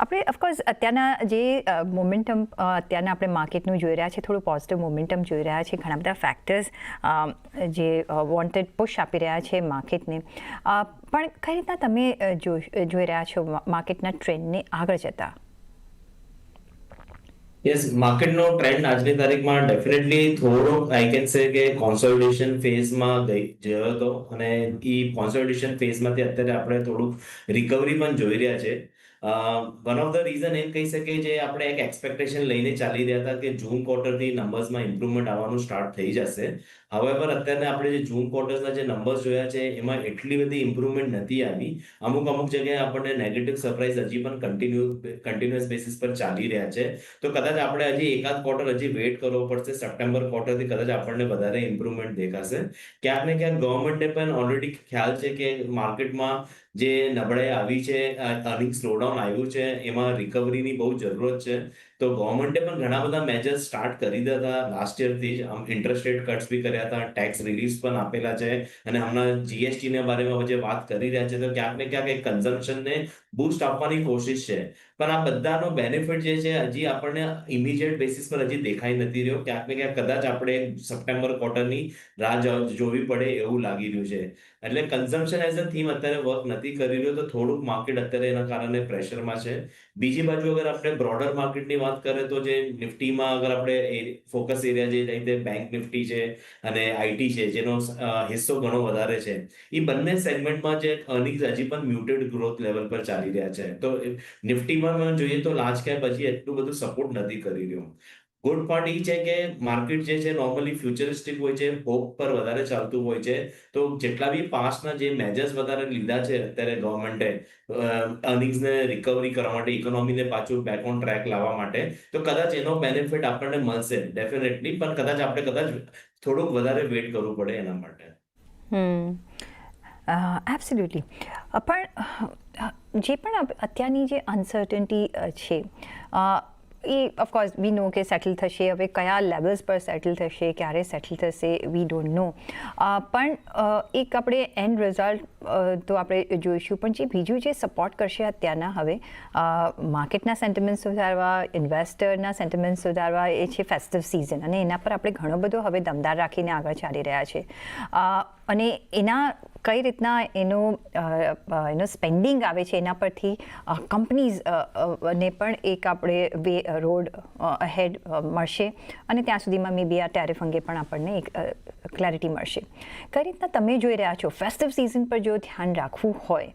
આપણે ઓફકોર્સ અત્યારના જે મોમેન્ટમ અત્યારના આપણે માર્કેટનું જોઈ રહ્યા છે થોડું પોઝિટિવ મોમેન્ટમ જોઈ રહ્યા છે ઘણા બધા ફેક્ટર્સ જે વોન્ટેડ પુશ આપી રહ્યા છે માર્કેટને પણ કઈ રીતના તમે જોઈ રહ્યા છો માર્કેટના ટ્રેન્ડને આગળ જતા? યસ માર્કેટનો ટ્રેન્ડ આજની તારીખમાં ડેફિનેટલી થોડો આઈ કેન સે કે કોન્સોલિડેશન ફેઝમાં ગયો હતો. અને એ કોન્સોલિડેશન ફેઝમાંથી અત્યારે આપણે થોડુંક રિકવરી પણ જોઈ રહ્યા છે. વન ઓફ ધ રીઝન એમ કહી શકે જે આપણે એક એક્સપેક્ટેશન લઈને ચાલી રહ્યા હતા કે જૂન ક્વાર્ટરથી નંબર્સમાં ઇમ્પ્રુવમેન્ટ આવવાનું સ્ટાર્ટ થઈ જશે. હવે અત્યારે આપણે જે જૂન ક્વાર્ટર્સના જે નંબર્સ જોયા છે, એમાં એટલી બધી ઇમ્પ્રુવમેન્ટ નથી આવી. અમુક અમુક જગ્યાએ આપણને નેગેટિવ સરપ્રાઇઝ હજી પણ કન્ટિન્યુ કન્ટિન્યુઅસ બેસિસ પર ચાલી રહ્યા છે. તો કદાચ આપણે હજી એકાદ ક્વાર્ટર હજી વેઇટ કરવો પડશે. સપ્ટેમ્બર ક્વાર્ટરથી કદાચ આપણને વધારે ઇમ્પ્રુવમેન્ટ દેખાશે. ક્યાંક ને ક્યાંક ગવર્મેન્ટને પણ ઓલરેડી ખ્યાલ છે કે માર્કેટમાં જે નબળાઈ આવી છે અર્નિંગ સ્લોડાઉન આવ્યું છે એમાં રિકવરીની બહુ જરૂરત છે. તો ગવર્મેન્ટે પણ ઘણા બધા મેજર્સ સ્ટાર્ટ કરી દીધા લાસ્ટ યરથી જ આમ ઇન્ટરેસ્ટ રેટ કટ્સ બી કર્યા હતા. ટેક્સ રિલીફ પણ આપેલા છે. અને હમણાં જીએસટી ના બારેમાં જે વાત કરી રહ્યા છે, તો ક્યાંક ને ક્યાંક એક કન્ઝમ્પશનને બૂસ્ટ આપવાની કોશિશ છે. પણ આ બધાનો બેનિફિટ જે છે, હજી આપણને ઇમિડિયેટ બેસિસ પર હજી દેખાઈ નથી રહ્યો. ક્યાંક ને ક્યાંક કદાચ આપણે સપ્ટેમ્બર ક્વાર્ટરની રાહ જોવી પડે એવું લાગી રહ્યું છે. એટલે કન્ઝમ્પશન એઝ અ થીમ અત્યારે વર્ક નથી કરી રહ્યો, તો થોડુંક માર્કેટ અત્યારે એના કારણે પ્રેશરમાં છે. બીજી બાજુ અગર આપણે બ્રોડર માર્કેટની વાત કરીએ તો જે નિફ્ટીમાં અગર આપણે ફોકસ એરિયા જે રીતે બેંક નિફ્ટી છે અને આઈટી છે, જેનો હિસ્સો ઘણો વધારે છે, એ બંને સેગમેન્ટમાં જે અર્નિંગ્સ હજી પણ મ્યુટેડ ગ્રોથ લેવલ પર ચાલી રહ્યા છે. તો નિફ્ટીમાં જોઈએ તો લાર્જ કેપ હજી એટલું બધું સપોર્ટ નથી કરી રહ્યું. ગુડ પાર્ટ એ છે કે માર્કેટ જે છે નોર્મલી ફ્યુચરિસ્ટિક હોય છે હોપ પર વધારે ચાલતું હોય છે. તો જેટલા બી પાસ્ટના જે મેજર્સ વધારે લીધા છે, અત્યારે ગવર્મેન્ટે અર્નિંગ્સને રિકવરી કરવા માટે ઇકોનોમીને પાછું બેક ઓન ટ્રેક લાવવા માટે, તો કદાચ એનો બેનિફિટ આપણને મળશે ડેફિનેટલી પણ કદાચ આપણે કદાચ થોડુંક વધારે વેઇટ કરવું પડે એના માટે. એબ્સોલ્યુટલી પણ, જે પણ અત્યારની જે અનસર્ટન્ટી છે એ ઓફકોર્સ વી નો કે સેટલ થશે હવે કયા લેવલ્સ પર સેટલ થશે ક્યારે સેટલ થશે વી ડોન્ટ નો પણ એક આપણે એન્ડ રિઝલ્ટ તો આપણે જોઈશું. પણ જે બીજું જે સપોર્ટ કરશે અત્યારના હવે માર્કેટના સેન્ટિમેન્ટ સુધારવા ઇન્વેસ્ટરના સેન્ટિમેન્ટ સુધારવા, એ છે ફેસ્ટિવ સિઝન અને એના પર આપણે ઘણો બધો હવે દમદાર રાખીને આગળ ચાલી રહ્યા છે. અને એના કઈ રીતના એનો એનો સ્પેન્ડિંગ આવે છે એના પરથી કંપનીઝ ને પણ એક આપણે વે રોડ હેડ મળશે. અને ત્યાં સુધીમાં મે બી આ ટેરિફ અંગે પણ આપણને એક ક્લેરિટી મળશે. કઈ રીતના તમે જોઈ રહ્યા છો? ફેસ્ટિવ સિઝન પર જો ધ્યાન રાખવું હોય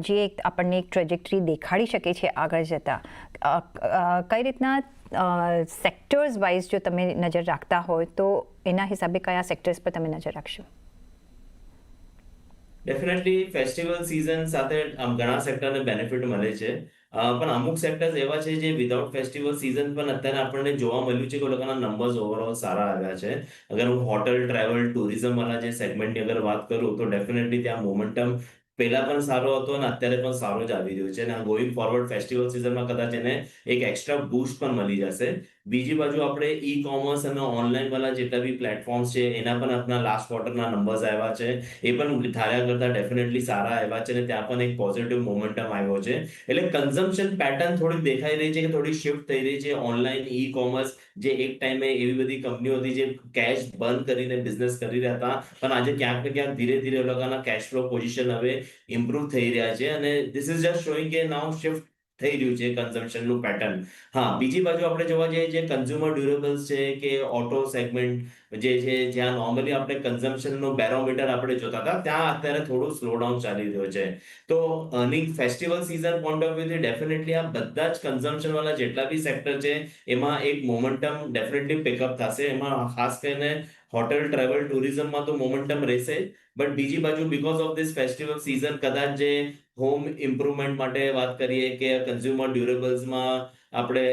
જે એક આપણને એક ટ્રેજેક્ટરી દેખાડી શકે છે આગળ જતાં કઈ રીતના સેક્ટર્સ વાઇઝ જો તમે નજર રાખતા હોય, તો એના હિસાબે કયા સેક્ટર્સ પર તમે નજર રાખશો? ડેફિનેટલી ફેસ્ટિવલ સિઝન સાથે ઘણા સેક્ટરને બેનિફિટ મળે છે. પણ અમુક સેક્ટર્સ એવા છે જે વિધાઉટ ફેસ્ટિવલ સિઝન પણ અત્યારે આપણને જોવા મળ્યું છે કે લોકોના નંબર્સ ઓવરઓલ સારા આવ્યા છે. અગર હું હોટલ ટ્રાવેલ ટુરિઝમ વાળા જે સેગમેન્ટની અગર વાત કરું તો ડેફિનેટલી ત્યાં મોમેન્ટમ પહેલા પણ સારો હતો અને અત્યારે પણ સારો જ આવી રહ્યો છે અને ગોઈંગ ફોરવર્ડ ફેસ્ટિવલ સિઝનમાં કદાચ એને એક એક્સ્ટ્રા બૂસ્ટ પણ મળી જશે. બીજી બાજુ આપણે ઈ કોમર્સ અને ઓનલાઈન વાળા જેટલા બી પ્લેટફોર્મ્સ છે, એના પણ આપણા લાસ્ટ ક્વાર્ટરના નંબર્સ આવ્યા છે. એ પણ ધાર્યા કરતા ડેફિનેટલી સારા આવ્યા છે અને ત્યાં પણ એક પોઝિટિવ મોમેન્ટમ આવ્યો છે. એટલે કન્ઝમ્પશન પેટર્ન થોડી દેખાઈ રહી છે કે થોડી શિફ્ટ થઈ રહી છે. ઓનલાઈન ઈ કોમર્સ જે એક ટાઈમે એવી બધી કંપનીઓ હતી જે કેશ બંધ કરીને બિઝનેસ કરી રહ્યા હતા. પણ આજે ક્યાંક ને ક્યાંક ધીરે ધીરે એ લોકોના કેશ ફ્લો પોઝિશન હવે ઇમ્પ્રુવ થઈ રહ્યા છે અને ધીસ ઇઝ જસ્ટ શોઈંગ કે નાઉ શિફ્ટ થઈ રહ્યું છે કન્ઝમ્પશનનું પેટર્ન હા, બીજી બાજુ આપણે જોવા જઈએ જે કન્ઝ્યુમર ડ્યુરેબલ્સ છે કે ઓટો સેગમેન્ટ જે છે, જ્યાં નોર્મલી આપણે કન્ઝમ્પશનનું બેરોમીટર આપણે જોતા હતા, ત્યાં અત્યારે થોડું સ્લોડાઉન ચાલી રહ્યો છે. તો earning festival season point of વ્યૂથી definitely આ બધા જ કન્ઝમ્પશન વાળા જેટલા બી સેક્ટર છે, એમાં એક મોમેન્ટમ ડેફિનેટલી પિકઅપ થશે. એમાં ખાસ કરીને હોટેલ ટ્રાવેલ ટુરિઝમમાં તો મોમેન્ટમ રહેશે. બટ બીજી બાજુ because of this festival season કદાચ જે હોમ ઇમ્પ્રુવમેન્ટ માટે વાત કરીએ કે કન્ઝ્યુમર ડ્યુરેબલ્સમાં આપણે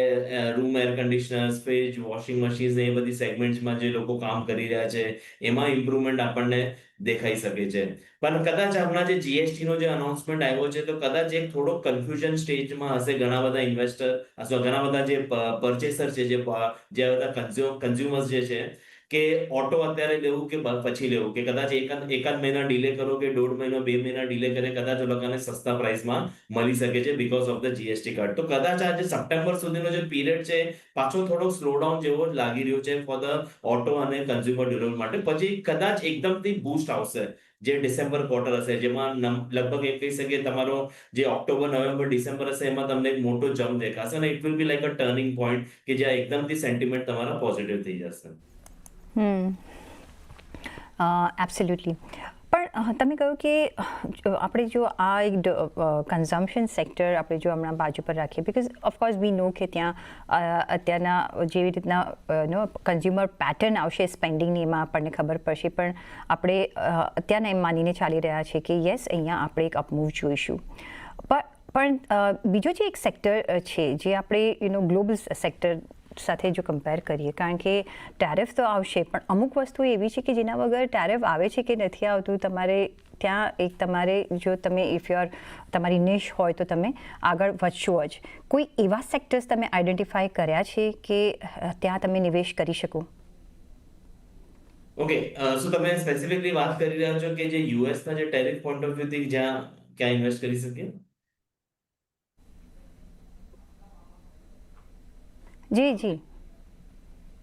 room air conditioners fridge washing machines એ બધી સેગમેન્ટ્સમાં જે લોકો કામ કરી રહ્યા છે, એમાં ઇમ્પ્રુવમેન્ટ આપણને દેખાઈ શકે છે. પણ કદાચ આપણા જે જીએસટી નો જે અનાઉન્સમેન્ટ આવ્યો છે, તો કદાચ એક થોડો કન્ફ્યુઝન સ્ટેજમાં હશે ઘણા બધા ઇન્વેસ્ટર અથવા ઘણા બધા જે પરચેસર છે, જે બધા કન્ઝ્યુમર્સ જે છે કે ઓટો અત્યારે લેવું કે પછી લેવું? કે કદાચ એકાદ એકાદ મહિના ડીલે કરો કે દોઢ મહિનો, બે મહિના ડીલે કરે, કદાચ લોકોને સસ્તા પ્રાઇસમાં મળી શકે છે because of the GST card તો કદાચ આજે સપ્ટેમ્બર સુધીનો જે પીરિયડ છે, પાછો થોડો સ્લોડાઉન જેવો જ લાગી રહ્યો છે ફોર ધ ઓટો અને કન્ઝ્યુમર ડ્યુરેબલ માટે. પછી કદાચ એકદમથી બૂસ્ટ આવશે જે ડિસેમ્બર ક્વાર્ટર હશે, જેમાં લગભગ એમ કહી શકીએ તમારો જે ઓક્ટોબર નવેમ્બર ડિસેમ્બર હશે, એમાં તમને એક મોટો જમ્પ દેખાશે અને it will be like a turning point કે જ્યાં એકદમથી સેન્ટિમેન્ટ તમારા પોઝિટિવ થઈ જશે. એબ્સોલ્યુટલી પણ તમે કહ્યું કે આપણે જો આ એક કન્ઝમ્પશન સેક્ટર આપણે જો હમણાં બાજુ પર રાખીએ બિકોઝ ઓફકોર્સ વી નો કે ત્યાં અત્યારના જેવી રીતના નો કન્ઝ્યુમર પેટર્ન આવશે સ્પેન્ડિંગની એમાં આપણને ખબર પડશે. પણ આપણે અત્યારના એમ માનીને ચાલી રહ્યા છે કે યસ અહીંયા આપણે એક અપમૂવ જોઈશું. પણ પણ બીજો જે એક સેક્ટર છે, જે આપણે યુનો ગ્લોબલ સેક્ટર સાથે જો કમ્પેર કરીએ, કારણ કે ટેરિફ તો આવશે, પણ અમુક વસ્તુ એવી છે કે જેના વગર ટેરિફ આવે છે કે નથી આવતું, તમારે ત્યાં એક તમારે જો તમે ઇફ યોર તમારી નિશ હોય તો તમે આગળ વધશો જ. કોઈ એવા સેક્ટર્સ તમે આઈડેન્ટિફાય કર્યા છે કે ત્યાં તમે નિવેશ કરી શકો? ઓકે સો તમે સ્પેસિફિકલી વાત કરી રહ્યા છો કે જે યુએસના જે ટેરિફ પોઈન્ટ ઓફ વ્યૂથી જ્યાં ક્યાં ઇન્વેસ્ટ કરી શકીએ? જી જી.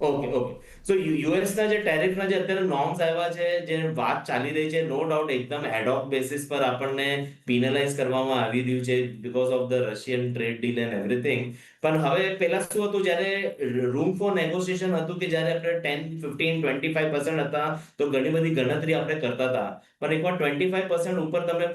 ઓકે ઓકે સો યુએસ ના જે ટેરિફ ના જે અત્યારે નોર્મ્સ આવ્યા છે, જે વાત ચાલી રહી છે નો ડાઉટ એકદમ એડોક બેસિસ પર આપણને પિનલાઇઝ કરવામાં આવી રહ્યું છે because of the Russian trade deal and everything પણ હવે પેલા શું હતું? જ્યારે રૂમ ફોર નેગોશિએશન હતું કે જ્યારે આપણે ten fifteen twenty five percent હતા, તો ઘણી બધી ગણતરી આપણે કરતા હતા. પણ એકવાર ટ્વેન્ટી ફાઈવ પર્સન્ટ ઉપર તમે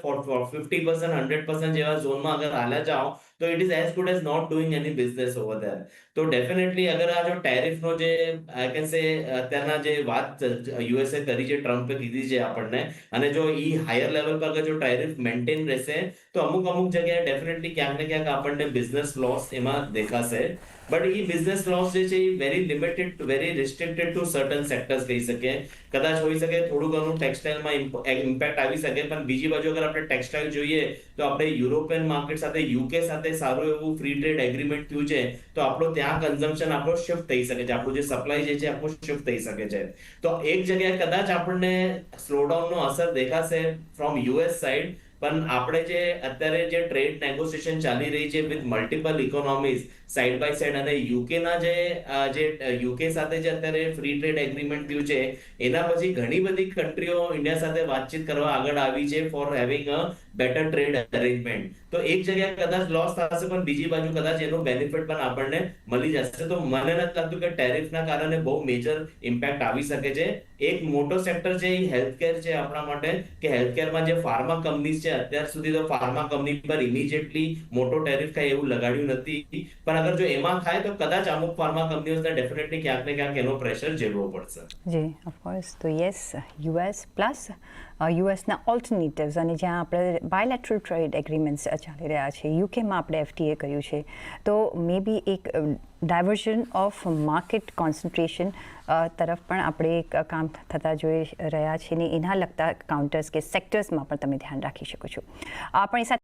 ફિફ્ટી પર્સન્ટ હંડ્રેડ પર્સન્ટ જેવા ઝોનમાં અગર હાલ્યા જાઓ તો it is as good as not doing any business over there તો ડેફિનેટલી અગર આ જો ટેરિફનો જે આઈ કેન સે અત્યારના જે વાત યુએસએ કરી છે ટ્રમ્પે કીધી છે આપણને અને જો ઈ હાયર લેવલ પર જો ટેરિફ મેન્ટેન રહેશે તો અમુક અમુક જગ્યાએ ડેફિનેટલી ક્યાંક ને ક્યાંક આપણને બિઝનેસ લોસ એમાં દેખાશે બટ એ બિઝનેસ લોસ જે છે એ very limited very restricted to certain sectors કહી શકે કદાચ હોઈ શકે થોડું ઘણું ટેક્સટાઇલમાં ઇમ્પેક્ટ આવી શકે પણ બીજી બાજુ અગર આપણે ટેક્સટાઇલ જોઈએ તો આપણે યુરોપિયન માર્કેટ સાથે યુકે સાથે સારું એવું ફ્રી ટ્રેડ એગ્રીમેન્ટ થયું છે તો આપણું ત્યાં કન્ઝમ્પશન આપણું શિફ્ટ થઈ શકે છે આપણું જે સપ્લાય જે છે આપણું શિફ્ટ થઈ શકે છે તો એક જગ્યાએ કદાચ આપણને સ્લોડાઉનનો અસર દેખાશે ફ્રોમ યુએસ સાઇડ પણ આપણે જે અત્યારે જે ટ્રેડ નેગોશિએશન ચાલી રહી છે with multiple economies side by side અને યુકેના જે જે યુકે સાથે જે અત્યારે ફ્રી ટ્રેડ એગ્રીમેન્ટ થયું છે, એના પછી ઘણી બધી કન્ટ્રીઓ ઇન્ડિયા સાથે વાતચીત કરવા આગળ આવી છે for having a better trade arrangement તો એક જગ્યાએ કદાચ લોસ થશે, પણ બીજી બાજુ કદાચ એનો બેનિફિટ પણ આપણને મળી જશે. તો મને નથી લાગતું કે ટેરિફના કારણે બહુ મેજર ઇમ્પેક્ટ આવી શકે છે. એક મોટો સેક્ટર છે એ હેલ્થકેર છે આપણા માટે, કે હેલ્થકેરમાં જે ફાર્મા કંપનીઝ છે, અત્યાર સુધી તો ફાર્મા કંપની પર ઇમિડિયેટલી મોટો ટેરિફ કાંઈ એવું લગાડ્યું નથી. પણ અગર જો એમાં થાય તો કદાચ અમુક ફાર્મા કંપનીઓને ડેફિનેટલી ક્યાંક ને ક્યાંક એનો પ્રેશર ઝેલવો પડશે. જી ઓફકોર્સ તો યસ યુએસ પ્લસ યુએસના ઓલ્ટરનેટિવ્સ અને જ્યાં આપણે બાયલેટરલ ટ્રેડ એગ્રીમેન્ટ્સ ચાલી રહ્યા છે યુકેમાં આપણે એફટીએ કર્યું છે. તો મે બી એક ડાયવર્ઝન ઓફ માર્કેટ કોન્સન્ટ્રેશન તરફ પણ આપણે એક કામ થતા જોઈ રહ્યા છે ને એના લગતા કાઉન્ટર્સ કે સેક્ટર્સમાં પણ તમે ધ્યાન રાખી શકો છો. આપણી સાથે